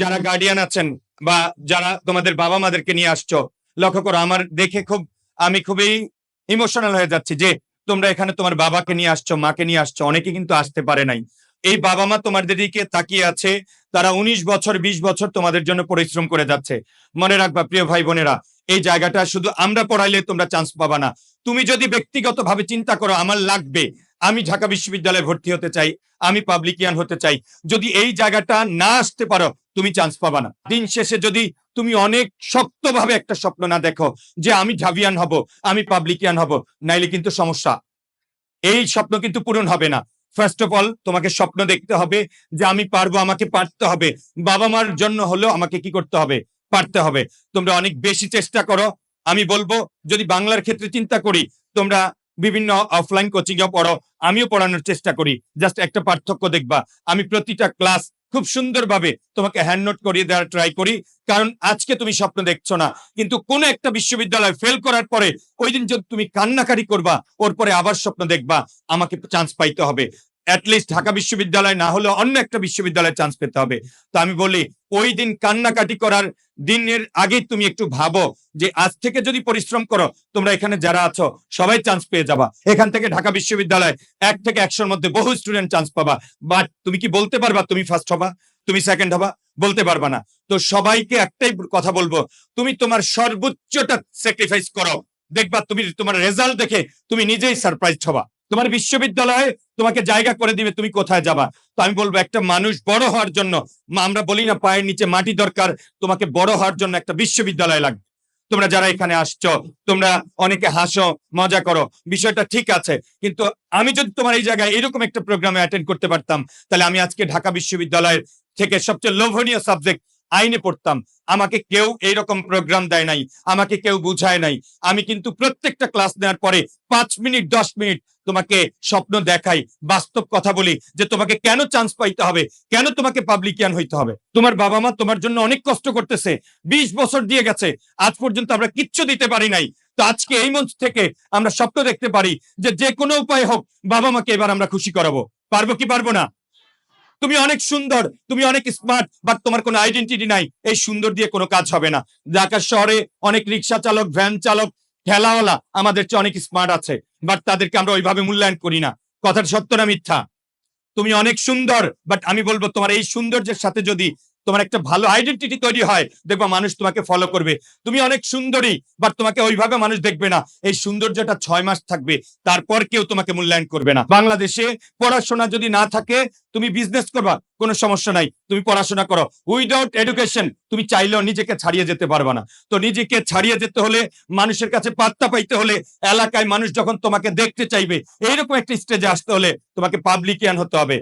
যারা গার্ডিয়ান আছেন বা যারা তোমাদের বাবা মাদেরকে নিয়ে আসছো, লক্ষ্য করো, আমার দেখে খুব, আমি খুবই ইমোশনাল হয়ে যাচ্ছি যে তোমরা এখানে তোমার বাবাকে নিয়ে আসছো, মাকে নিয়ে আসছো, অনেকে কিন্তু আসতে পারে নাই। এই বাবা মা তোমাদের দিকে তাকিয়ে আছে, তারা উনিশ বছর, বিশ বছর তোমাদের জন্য পরিশ্রম করে যাচ্ছে। মনে রাখবা, প্রিয় ভাই বোনেরা, এই জায়গাটা শুধু আমরা পড়াইলে তোমরা চান্স পাবা না। তুমি যদি ব্যক্তিগতভাবে চিন্তা করো, আমার লাগবে আমি ঢাকা বিশ্ববিদ্যালয়ে ভর্তি হতে চাই, আমি পাবলিকিয়ান হতে চাই। যদি এই জায়গাটা না আসতে পারো, তুমি চান্স পাবা না। দিন শেষে যদি তুমি অনেক শক্তভাবে একটা স্বপ্ন না দেখো যে আমি ঝাভিয়ান হব, আমি পাবলিকিয়ান হব, নাইলে কিন্তু সমস্যা। এই স্বপ্ন কিন্তু পূরণ হবে না। ফার্স্ট অফ অল তোমাকে স্বপ্ন দেখতে হবে যে আমি পারব, আমাকে পারতে হবে। বাবা মার জন্য হলেও আমাকে কি করতে হবে? পারতে হবে। তোমরা অনেক বেশি চেষ্টা করো। আমি বলব, যদি বাংলার ক্ষেত্রে চিন্তা করি, তোমরা বিভিন্ন অফলাইন কোচিং এ পড়ো। আমিও পড়ানোর চেষ্টা করি। জাস্ট একটা পার্থক্য দেখবা। আমি প্রতিটা ক্লাস খুব সুন্দরভাবে তোমাকে হ্যান্ড নোট করিয়ে দেওয়ার ট্রাই করি। কারণ আজকে তুমি স্বপ্ন দেখছ না। কিন্তু কোন একটা বিশ্ববিদ্যালয় ফেল করার পরে ওই দিন যদি তুমি কান্নাকারি করবা, ওর পরে আবার স্বপ্ন দেখবা। আমাকে চান্স পাইতে হবে। অ্যাটলিস্ট ঢাকা বিশ্ববিদ্যালয় না হলেও অন্য একটা বিশ্ববিদ্যালয়ে চান্স পেতে হবে। তো আমি বলি, ওই দিন কান্নাকাটি করার দিনের আগে তুমি একটু ভাবো যে, আজ থেকে যদি পরিশ্রম করো, তোমরা এখানে যারা আছো, সবাই চান্স পেয়ে যাবা। এখান থেকে ঢাকা বিশ্ববিদ্যালয় এক থেকে একশোর মধ্যে বহু স্টুডেন্ট চান্স পাবা। বাট তুমি কি বলতে পারবা, তুমি ফার্স্ট হবা? তুমি সেকেন্ড হবা? বলতে পারবা না। তো সবাইকে একটাই কথা বলব, তুমি তোমার সর্বোচ্চটা স্যাক্রিফাইস করো। দেখবা, তুমি তোমার রেজাল্ট দেখে তুমি নিজেই সারপ্রাইজ হবা। তোমার বিশ্ববিদ্যালয়ে তোমাকে জায়গা করে দিবে, তুমি কোথায় যাবা? তো আমি বলব, একটা মানুষ বড় হওয়ার জন্য আমরা বলি না পায়ের নিচে মাটি দরকার, তোমাকে বড় হওয়ার জন্য একটা বিশ্ববিদ্যালয় লাগবে। তোমরা যারা এখানে আসছো, তোমরা অনেকে হাসো, মজা করো, বিষয়টা ঠিক আছে, কিন্তু আমি যদি তোমার এই জায়গায় এরকম একটা প্রোগ্রামে অ্যাটেন্ড করতে পারতাম, তাহলে আমি আজকে ঢাকা বিশ্ববিদ্যালয়ের থেকে সবচেয়ে লোভনীয় সাবজেক্ট আইনে পড়তাম। আমাকে কেউ এইরকম প্রোগ্রাম দেয় নাই, আমাকে কেউ বুঝায় নাই। আমি কিন্তু প্রত্যেকটা ক্লাস নেওয়ার পরে পাঁচ মিনিট, দশ মিনিট তোমাকে স্বপ্ন দেখাই, বাস্তব কথা বলি যে তোমাকে কেন চান্স পাইতে হবে, কেন তোমাকে পাবলিকিয়ান হইতে হবে? তোমার বাবা মা তোমার জন্য অনেক কষ্ট করতেছে, বিশ বছর দিয়ে গেছে, আজ পর্যন্ত আমরা কিচ্ছু দিতে পারি নাই। তো আজকে এই মঞ্চ থেকে আমরা স্বপ্ন দেখতে পারি যে যে কোনো উপায় হোক বাবা মাকে এবার আমরা খুশি করাবো। পারব কি পারব না? তুমি অনেক সুন্দর, তুমি অনেক স্মার্ট বাট তোমার কোনো আইডেন্টিটি নাই। এই সুন্দর দিয়ে কোনো কাজ হবে না। ঢাকার শহরে অনেক রিক্সা চালক ভ্যান চালক, ঠেলাওয়ালা আমাদের চেয়ে অনেক স্মার্ট আছে বাট তাদেরকে আমরা ওইভাবে মূল্যায়ন করি না। কথাটা সত্য না মিথ্যা? তুমি অনেক সুন্দর বাট আমি বলব তোমার এই সৌন্দর্যের সাথে যদি তোমার একটা ভালো আইডেন্টিটি তৈরি হয়, দেখবা মানুষ তোমাকে ফলো করবে। তুমি অনেক সুন্দরী বাট তোমাকে ওইভাবে মানুষ দেখবে না। এই সৌন্দর্যটা ছয় মাস থাকবে, তারপর কেউ তোমাকে মূল্যায়ন করবে না। বাংলাদেশে পড়াশোনা যদি না থাকে, তুমি বিজনেস করবা, কোনো সমস্যা নাই, তুমি পড়াশোনা করো। উইদাউট এডুকেশন তুমি চাইলেও নিজেকে ছাড়িয়ে যেতে পারবে না। তো নিজেকে ছাড়িয়ে যেতে হলে, মানুষের কাছে পাত্তা পাইতে হলে, এলাকায় মানুষ যখন তোমাকে দেখতে চাইবে, এইরকম একটা স্টেজে আসতে হলে তোমাকে পাবলিকিয়ান হতে হবে।